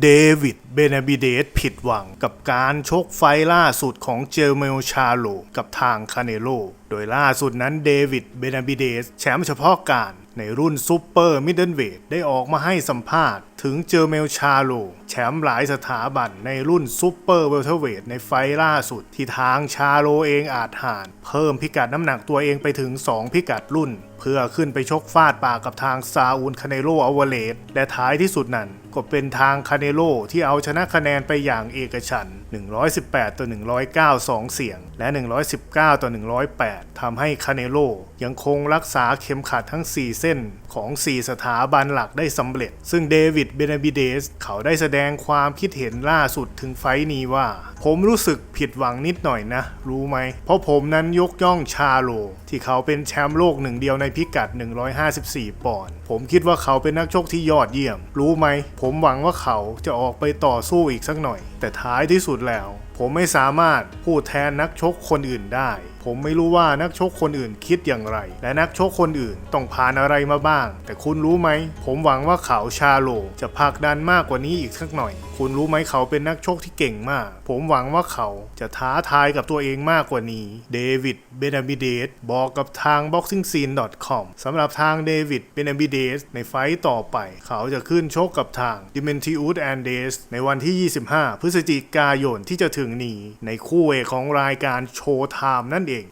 เดวิด เบนาบิเดสผิดหวังกับการชกไฟล่าสุดของเจอเมลชาโลกับทางคาเนโล โดยล่าสุดนั้นเดวิด เบนาบิเดสแชมป์เฉพาะการในรุ่นซูเปอร์มิดเดิลเวทได้ออกมาให้สัมภาษณ์ถึงเจอเมลชาโล แชมป์หลายสถาบันในรุ่นซูเปอร์เวลเทเวทในไฟล์ล่าสุด ที่ทางชาโลเองอาจหาน เพิ่มพิกัดน้ำหนักตัวเองไปถึง 2 พิกัดรุ่น เพื่อขึ้นไปชกฟาดปากกับทางซาอูลคาเนโลอเวเลสและท้ายที่สุดนั้น ก็เป็นทางคาเนโลที่เอาชนะคะแนนไปอย่างเอกฉัน118 ต่อ 109 2 เสียง และ 119 ต่อ 108ทำให้คาเนโลยังคงรักษาเข็มขัดทั้ง4เส้นของ 4 สถาบันหลักได้สำเร็จ ซึ่งเดวิดเบนาบิเดสเขาได้แสดงความคิดเห็นล่าสุดถึงไฟนี้ว่า ผมรู้สึก ผิดหวังนิดหน่อยนะ รู้ไหม เพราะผมนั้นยกย่องชาโล ที่เขาเป็นแชมป์โลกหนึ่งเดียวในพิกัด 154 ปอนด์ผมคิดว่าเขาเป็นนักชกที่ยอดเยี่ยม รู้ไหม ผมหวังว่าเขาจะออกไปต่อสู้อีกสักหน่อย แต่ท้ายที่สุดแล้ว ผมไม่สามารถพูดแทนนักชกคนอื่นได้ผมไม่รู้ว่านักชกคนอื่นคิดอย่างไร และนักชกคนอื่นต้องผ่านอะไรมาบ้าง แต่คุณรู้ไหม ผมหวังว่าเขาชาโล จะผลักดันมากกว่านี้อีกสักหน่อยคุณรู้ไหมเขาเป็นนักชกที่เก่งมาก ผมหวังว่าเขาจะท้าทายกับตัวเองมากกว่านี้ เดวิด เบนาบิเดสบอกกับทาง boxingscene.com สำหรับทางเดวิด เบนาบิเดสในไฟต์ต่อไป เขาจะขึ้นชกกับทาง d i m e n t i u s a n d e s ในวันที่ 25 พฤศจิกายนที่จะถึงนี้ ในคู่เอกของรายการโชว์ไทม์นั่นเอง